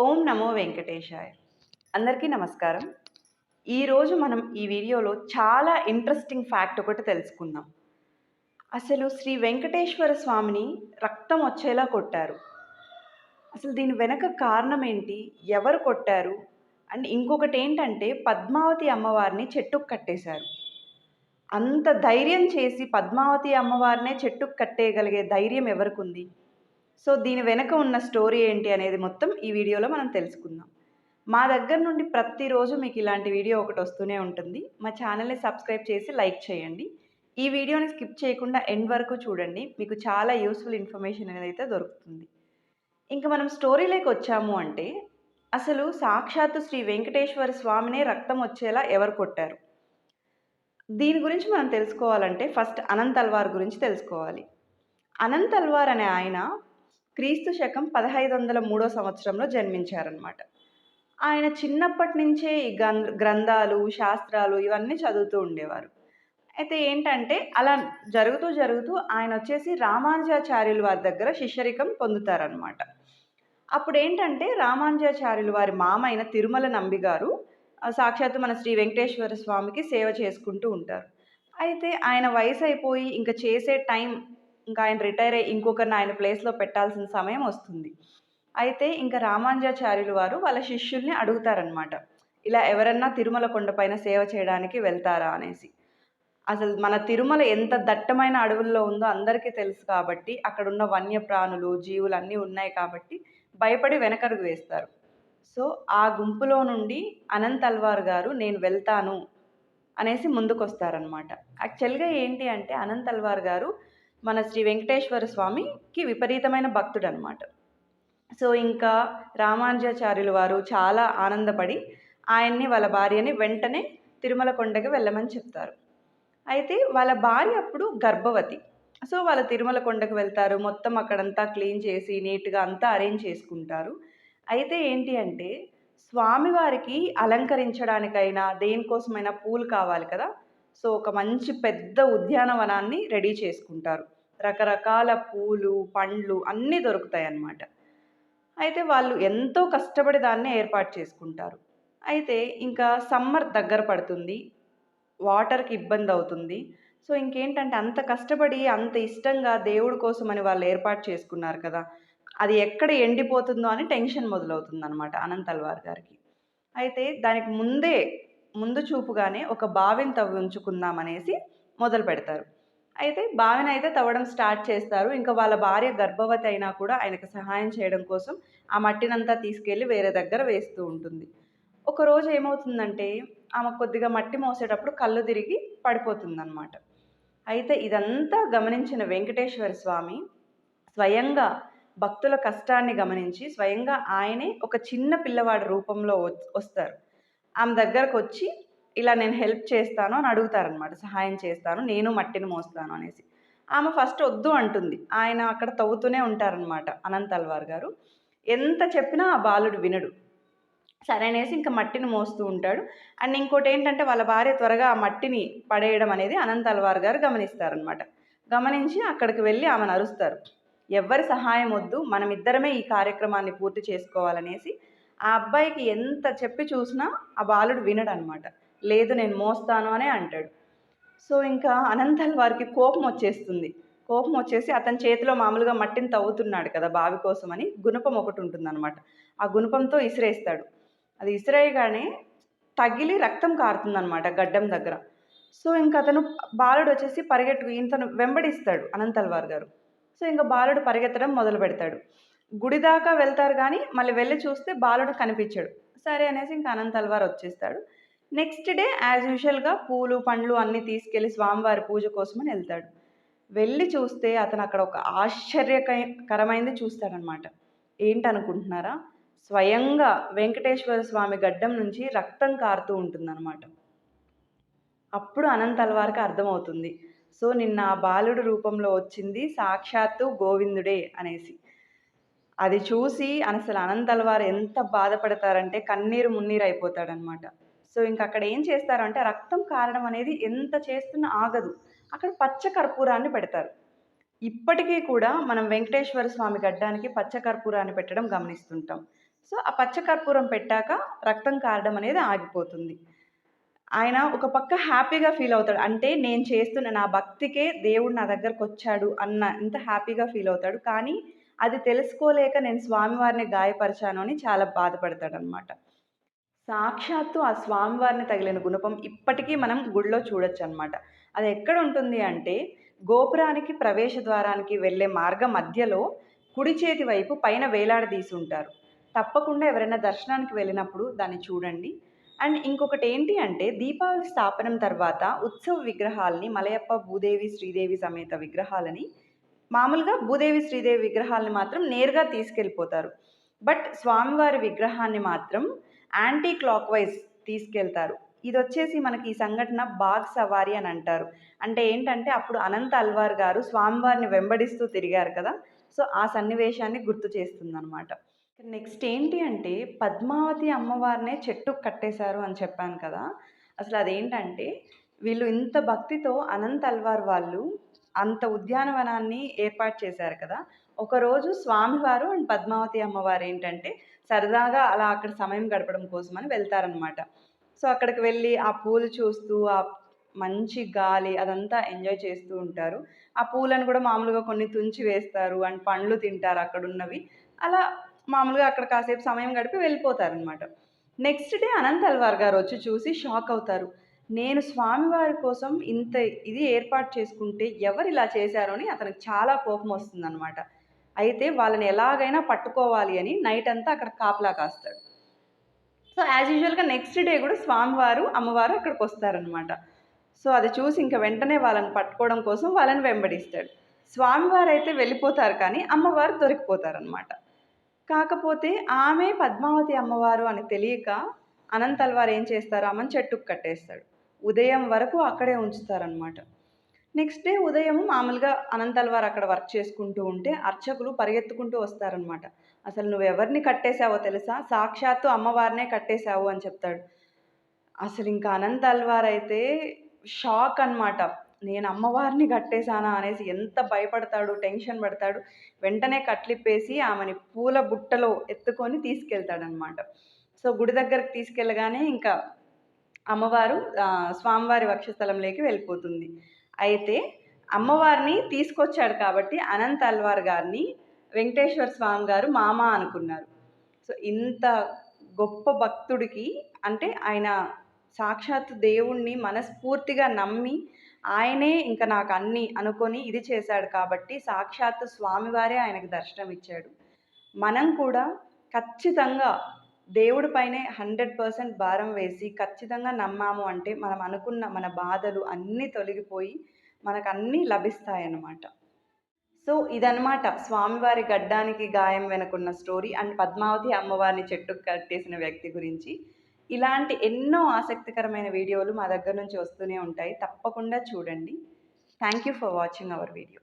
ఓం నమో వెంకటేశాయ. అందరికీ నమస్కారం. ఈరోజు మనం ఈ వీడియోలో చాలా ఇంట్రెస్టింగ్ ఫ్యాక్ట్ ఒకటి తెలుసుకుందాం. అసలు శ్రీ వెంకటేశ్వర స్వామిని రక్తం వచ్చేలా కొట్టారు. అసలు దీని వెనక కారణం ఏంటి? ఎవరు కొట్టారు? అండ్ ఇంకొకటి ఏంటంటే పద్మావతి అమ్మవారిని చెట్టుకు కట్టేశారు. అంత ధైర్యం చేసి పద్మావతి అమ్మవారినే చెట్టుకు కట్టేయగలిగే ధైర్యం ఎవరికి ఉంది? సో దీని వెనక ఉన్న స్టోరీ ఏంటి అనేది మొత్తం ఈ వీడియోలో మనం తెలుసుకుందాం. మా దగ్గర నుండి ప్రతిరోజు మీకు ఇలాంటి వీడియో ఒకటి వస్తూనే ఉంటుంది. మా ఛానల్ని సబ్స్క్రైబ్ చేసి లైక్ చేయండి. ఈ వీడియోని స్కిప్ చేయకుండా ఎండ్ వరకు చూడండి. మీకు చాలా యూస్ఫుల్ ఇన్ఫర్మేషన్ అనేది అయితే దొరుకుతుంది. ఇంకా మనం స్టోరీలోకి వచ్చాము అంటే అసలు సాక్షాత్తు శ్రీ వెంకటేశ్వర స్వామినే రక్తం వచ్చేలా ఎవరు కొట్టారు? దీని గురించి మనం తెలుసుకోవాలంటే ఫస్ట్ అనంత్ అల్వార్ గురించి తెలుసుకోవాలి. అనంత్ అల్వార్ అనే ఆయన క్రీస్తు శకం పదహైదు వందల మూడో సంవత్సరంలో జన్మించారనమాట ఆయన చిన్నప్పటి నుంచే ఈ గ్రంథాలు శాస్త్రాలు ఇవన్నీ చదువుతూ ఉండేవారు. అయితే ఏంటంటే అలా జరుగుతూ జరుగుతూ ఆయన వచ్చేసి రామానుజాచార్యుల వారి దగ్గర శిష్యరికం పొందుతారనమాట అప్పుడు ఏంటంటే రామానుజాచార్యులు వారి మామ అయిన తిరుమల నంబి గారు సాక్షాత్తు మన శ్రీ వెంకటేశ్వర స్వామికి సేవ చేసుకుంటూ ఉంటారు. అయితే ఆయన వయసు అయిపోయి ఇంకా చేసే టైం ఇంకా ఆయన రిటైర్ అయ్యి ఇంకొకరిని ఆయన ప్లేస్లో పెట్టాల్సిన సమయం వస్తుంది. అయితే ఇంకా రామానుజాచార్యులు వారు వాళ్ళ శిష్యుల్ని అడుగుతారనమాట ఇలా ఎవరన్నా తిరుమల కొండపైన సేవ చేయడానికి వెళ్తారా అనేసి. అసలు మన తిరుమల ఎంత దట్టమైన అడవుల్లో ఉందో అందరికీ తెలుసు కాబట్టి అక్కడ ఉన్న వన్యప్రాణులు జీవులు అన్నీ ఉన్నాయి కాబట్టి భయపడి వెనకరుగు వేస్తారు. సో ఆ గుంపులో నుండి అనంత్ అల్వార్ గారు నేను వెళ్తాను అనేసి ముందుకొస్తారనమాట యాక్చువల్గా ఏంటి అంటే అనంత్ అల్వార్ గారు మన శ్రీ వెంకటేశ్వర స్వామికి విపరీతమైన భక్తుడు అనమాట సో ఇంకా రామానుజాచార్యులు వారు చాలా ఆనందపడి ఆయన్ని వాళ్ళ భార్యని వెంటనే తిరుమల కొండకి వెళ్ళమని చెప్తారు. అయితే వాళ్ళ భార్య అప్పుడు గర్భవతి. సో వాళ్ళ తిరుమల కొండకు వెళ్తారు. మొత్తం అక్కడంతా క్లీన్ చేసి నీట్గా అంతా అరేంజ్ చేసుకుంటారు. అయితే ఏంటి అంటే స్వామివారికి అలంకరించడానికైనా దేనికోసమైనా పూలు కావాలి కదా. సో ఒక మంచి పెద్ద ఉద్యానవనాన్ని రెడీ చేసుకుంటారు. రకరకాల పూలు పండ్లు అన్నీ దొరుకుతాయి అన్నమాట అయితే వాళ్ళు ఎంతో కష్టపడి దాన్ని ఏర్పాటు చేసుకుంటారు. అయితే ఇంకా సమ్మర్ దగ్గర పడుతుంది వాటర్కి ఇబ్బంది అవుతుంది. సో ఇంకేంటంటే అంత కష్టపడి అంత ఇష్టంగా దేవుడి కోసం అని వాళ్ళు ఏర్పాటు చేసుకున్నారు కదా అది ఎక్కడ ఎండిపోతుందో అని టెన్షన్ మొదలవుతుంది అనమాట అనంతల్వార్ గారికి. అయితే దానికి ముందే ముందు చూపుగానే ఒక బావిని తవ్వి ఉంచుకుందాం అనేసి మొదలు పెడతారు. అయితే భావన అయితే తవ్వడం స్టార్ట్ చేస్తారు. ఇంకా వాళ్ళ భార్య గర్భవతి అయినా కూడా ఆయనకు సహాయం చేయడం కోసం ఆ మట్టినంతా తీసుకెళ్ళి వేరే దగ్గర వేస్తూ ఉంటుంది. ఒకరోజు ఏమవుతుందంటే ఆమె కొద్దిగా మట్టి మోసేటప్పుడు కళ్ళు తిరిగి పడిపోతుందన్నమాట. అయితే ఇదంతా గమనించిన వెంకటేశ్వర స్వామి స్వయంగా భక్తుల కష్టాన్ని గమనించి స్వయంగా ఆయనే ఒక చిన్న పిల్లవాడి రూపంలో వస్తారు. ఆమె దగ్గరకు వచ్చి ఇలా నేను హెల్ప్ చేస్తాను అని అడుగుతారనమాట సహాయం చేస్తాను నేను మట్టిని మోస్తాను అనేసి. ఆమె ఫస్ట్ వద్దు అంటుంది. ఆయన అక్కడ తవ్వుతూనే ఉంటారనమాట అనంత్ అల్వార్ గారు. ఎంత చెప్పినా ఆ బాలుడు వినడు. సరే అనేసి ఇంకా మట్టిని మోస్తూ ఉంటాడు. అండ్ ఇంకోటి ఏంటంటే వాళ్ళ భార్య త్వరగా ఆ మట్టిని పడేయడం అనేది అనంత్ అల్వార్ గారు గమనిస్తారనమాట గమనించి అక్కడికి వెళ్ళి ఆమెను అరుస్తారు. ఎవ్వరి సహాయం వద్దు మనం ఇద్దరమే ఈ కార్యక్రమాన్ని పూర్తి చేసుకోవాలనేసి ఆ అబ్బాయికి ఎంత చెప్పి చూసినా ఆ బాలుడు వినడనమాట లేదు నేను మోస్తాను అనే అంటాడు. సో ఇంకా అనంతల్ వారికి కోపం వచ్చేస్తుంది. కోపం వచ్చేసి అతని చేతిలో మామూలుగా మట్టిని తవ్వుతున్నాడు కదా బావి కోసమని గుణపం ఒకటి ఉంటుందన్నమాట. ఆ గుణపంతో ఇసిరేస్తాడు. అది ఇసిరేయగానే తగిలి రక్తం కారుతుందన్నమాట గడ్డం దగ్గర. సో ఇంకా అతను బాలుడు వచ్చేసి పరిగెట్టు ఇంతను వెంబడిస్తాడు అనంతల్వార్ గారు. సో ఇంకా బాలుడు పరిగెత్తడం మొదలు పెడతాడు. గుడి దాకా వెళ్తారు కానీ మళ్ళీ వెళ్ళి చూస్తే బాలుడు కనిపించాడు. సరే అనేసి ఇంకా అనంతల్వార్ వచ్చేస్తాడు. నెక్స్ట్ డే యాజ్ యూజువల్గా పూలు పండ్లు అన్నీ తీసుకెళ్ళి స్వామివారి పూజ కోసమని వెళ్తాడు. వెళ్ళి చూస్తే అతను అక్కడ ఒక ఆశ్చర్యకరమైంది చూస్తాడనమాట. ఏంటనుకుంటున్నారా? స్వయంగా వెంకటేశ్వర స్వామి గడ్డం నుంచి రక్తం కారుతూ ఉంటుందన్నమాట అప్పుడు అనంత్ అర్థమవుతుంది. సో నిన్న ఆ బాలుడు రూపంలో వచ్చింది సాక్షాత్తు గోవిందుడే అనేసి. అది చూసి అసలు అనంతల్వారు ఎంత బాధపడతారంటే కన్నీరు మున్నీరు అయిపోతాడనమాట. సో ఇంక అక్కడ ఏం చేస్తారంటే రక్తం కారడం అనేది ఎంత చేస్తున్నా ఆగదు. అక్కడ పచ్చ కర్పూరాన్ని పెడతారు. ఇప్పటికీ కూడా మనం వెంకటేశ్వర స్వామి గడ్డానికి పచ్చ కర్పూరాన్ని పెట్టడం గమనిస్తుంటాం. సో ఆ పచ్చ కర్పూరం పెట్టాక రక్తం కారడం అనేది ఆగిపోతుంది. ఆయన ఒక పక్క హ్యాపీగా ఫీల్ అవుతాడు. అంటే నేను చేస్తున్న నా భక్తికే దేవుడు నా దగ్గరకు వచ్చాడు అన్న ఇంత హ్యాపీగా ఫీల్ అవుతాడు. కానీ అది తెలుసుకోలేక నేను స్వామివారిని గాయపరిచాను అని చాలా బాధపడతాడు అనమాట సాక్షాత్తు ఆ స్వామివారిని తగిలిన గుణపం ఇప్పటికీ మనం గుడిలో చూడొచ్చు అనమాట అది ఎక్కడ ఉంటుంది అంటే గోపురానికి ప్రవేశ ద్వారానికి వెళ్ళే మార్గం మధ్యలో కుడి చేతి వైపు పైన వేలాడదీసి ఉంటారు. తప్పకుండా ఎవరైనా దర్శనానికి వెళ్ళినప్పుడు దాన్ని చూడండి. అండ్ ఇంకొకటి ఏంటి అంటే దీపావళి స్థాపనం తర్వాత ఉత్సవ విగ్రహాలని మలయప్ప భూదేవి శ్రీదేవి సమేత విగ్రహాలని మామూలుగా భూదేవి శ్రీదేవి విగ్రహాలని మాత్రం నేరుగా తీసుకెళ్ళిపోతారు. బట్ స్వామివారి విగ్రహాన్ని మాత్రం యాంటీ క్లాక్ వైజ్ తీసుకెళ్తారు. ఇది వచ్చేసి మనకి ఈ సంఘటన బాగ్ సవారి అని అంటారు. అంటే ఏంటంటే అప్పుడు అనంత అల్వార్ గారు స్వామివారిని వెంబడిస్తూ తిరిగారు కదా. సో ఆ సన్నివేశాన్ని గుర్తు చేస్తుందనమాట నెక్స్ట్ ఏంటి అంటే పద్మావతి అమ్మవారినే చెట్టుకు కట్టేశారు అని చెప్పాను కదా. అసలు అదేంటంటే వీళ్ళు ఇంత భక్తితో అనంత అల్వార్ వాళ్ళు అంత ఉద్యానవనాన్ని ఏర్పాటు చేశారు కదా. ఒకరోజు స్వామివారు అండ్ పద్మావతి అమ్మవారు ఏంటంటే సరదాగా అలా అక్కడ సమయం గడపడం కోసమని వెళ్తారనమాట సో అక్కడికి వెళ్ళి ఆ పూలు చూస్తూ ఆ మంచి గాలి అదంతా ఎంజాయ్ చేస్తూ ఉంటారు. ఆ పూలను కూడా మామూలుగా కొన్ని తుంచి వేస్తారు అండ్ పండ్లు తింటారు అక్కడ ఉన్నవి అలా మామూలుగా అక్కడ కాసేపు సమయం గడిపి వెళ్ళిపోతారనమాట నెక్స్ట్ డే అనంత్ అల్వార్ గారు వచ్చి చూసి షాక్ అవుతారు. నేను స్వామివారి కోసం ఇంత ఇది ఏర్పాటు చేసుకుంటే ఎవరు ఇలా చేశారు? అని అతనికి చాలా కోపం వస్తుందన్నమాట. అయితే వాళ్ళని ఎలాగైనా పట్టుకోవాలి అని నైట్ అంతా అక్కడ కాపలా కాస్తాడు. సో యాజ్ యూజువల్గా నెక్స్ట్ డే కూడా స్వామివారు అమ్మవారు అక్కడికి వస్తారనమాట సో అది చూసి ఇంకా వెంటనే వాళ్ళని పట్టుకోవడం కోసం వాళ్ళని వెంబడిస్తాడు. స్వామివారు అయితే వెళ్ళిపోతారు కానీ అమ్మవారు దొరికిపోతారనమాట కాకపోతే ఆమె పద్మావతి అమ్మవారు అని తెలియక అనంతల్వారు ఏం చేస్తారు? ఆమెను చెట్టుకు కట్టేస్తాడు. ఉదయం వరకు అక్కడే ఉంచుతారనమాట నెక్స్ట్ డే ఉదయం మామూలుగా అనంతల్వారు అక్కడ వర్క్ చేసుకుంటూ ఉంటే అర్చకులు పరిగెత్తుకుంటూ వస్తారనమాట అసలు నువ్వు ఎవరిని కట్టేశావో తెలుసా? సాక్షాత్తు అమ్మవారినే కట్టేశావు అని చెప్తాడు. అసలు ఇంకా అనంత అల్వార్ అయితే షాక్ అనమాట నేను అమ్మవారిని కట్టేశానా అనేసి ఎంత భయపడతాడు టెన్షన్ పడతాడు. వెంటనే కట్లిప్పేసి ఆమెని పూల బుట్టలో ఎత్తుకొని తీసుకెళ్తాడనమాట సో గుడి దగ్గరకు తీసుకెళ్ళగానే ఇంకా అమ్మవారు స్వామివారి వక్షస్థలంలోకి వెళ్ళిపోతుంది. అయితే అమ్మవారిని తీసుకొచ్చాడు కాబట్టి అనంత్ అల్వార్ గారిని వెంకటేశ్వర స్వామి గారు మామ అనుకున్నారు. సో ఇంత గొప్ప భక్తుడికి అంటే ఆయన సాక్షాత్ దేవుణ్ణి మనస్ఫూర్తిగా నమ్మి ఆయనే ఇంకా నాకు అన్ని అనుకొని ఇది చేశాడు కాబట్టి సాక్షాత్ స్వామివారే ఆయనకు దర్శనం ఇచ్చాడు మనం కూడా ఖచ్చితంగా దేవుడి పైనే హండ్రెడ్ పర్సెంట్ భారం వేసి ఖచ్చితంగా నమ్మాము అంటే మనం అనుకున్న మన బాధలు అన్నీ తొలగిపోయి మనకు అన్నీ లభిస్తాయన్నమాట. సో ఇదనమాట స్వామివారి గడ్డానికి గాయం వెనుకున్న స్టోరీ అండ్ పద్మావతి అమ్మవారిని చెట్టుకు కట్టేసిన వ్యక్తి గురించి. ఇలాంటి ఎన్నో ఆసక్తికరమైన వీడియోలు మా దగ్గర నుంచి వస్తూనే ఉంటాయి. తప్పకుండా చూడండి. Thank you for watching our video